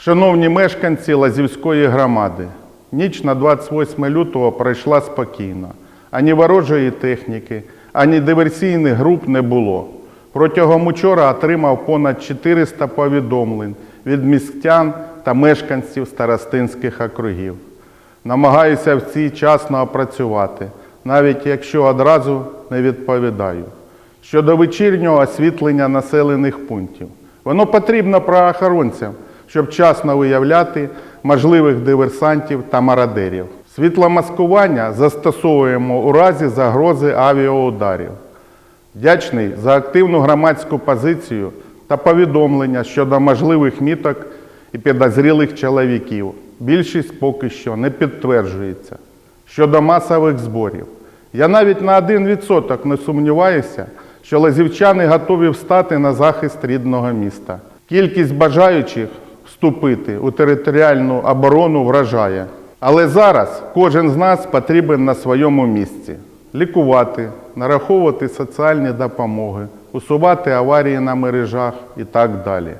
Шановні мешканці Лазівської громади, ніч на 28 лютого пройшла спокійно. Ані ворожої техніки, ані диверсійних груп не було. Протягом учора отримав понад 400 повідомлень від містян та мешканців старостинських округів. Намагаюся всі часно опрацювати, навіть якщо одразу не відповідаю. Щодо вечірнього освітлення населених пунктів. Воно потрібно правоохоронцям, щоб вчасно виявляти можливих диверсантів та мародерів. Світломаскування застосовуємо у разі загрози авіаударів. Вдячний за активну громадську позицію та повідомлення щодо можливих міток і підозрілих чоловіків. Більшість поки що не підтверджується. Щодо масових зборів. Я навіть на 1% не сумніваюся, що лазівчани готові встати на захист рідного міста. Кількість бажаючих вступити у територіальну оборону вражає. Але зараз кожен з нас потрібен на своєму місці лікувати, нараховувати соціальні допомоги, усувати аварії на мережах і так далі.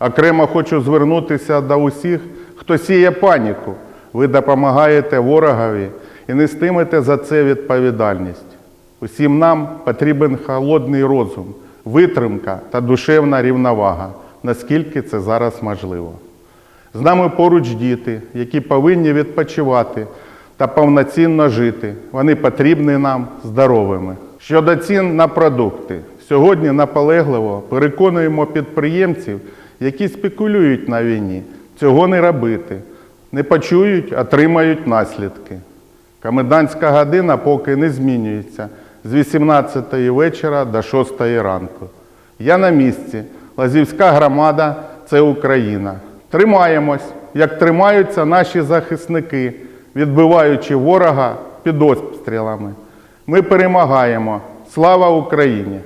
Окремо хочу звернутися до усіх, хто сіє паніку. Ви допомагаєте ворогові і нестимете за це відповідальність. Усім нам потрібен холодний розум, витримка та душевна рівновага, наскільки це зараз можливо. З нами поруч діти, які повинні відпочивати та повноцінно жити. Вони потрібні нам здоровими. Щодо цін на продукти, сьогодні наполегливо переконуємо підприємців, які спекулюють на війні, цього не робити. Не почують, отримають наслідки. Комендантська година поки не змінюється з 18 вечора до 6 ранку. Я на місці. Лазівська громада це Україна. Тримаємось, як тримаються наші захисники, відбиваючи ворога під обстрілами. Ми перемагаємо. Слава Україні!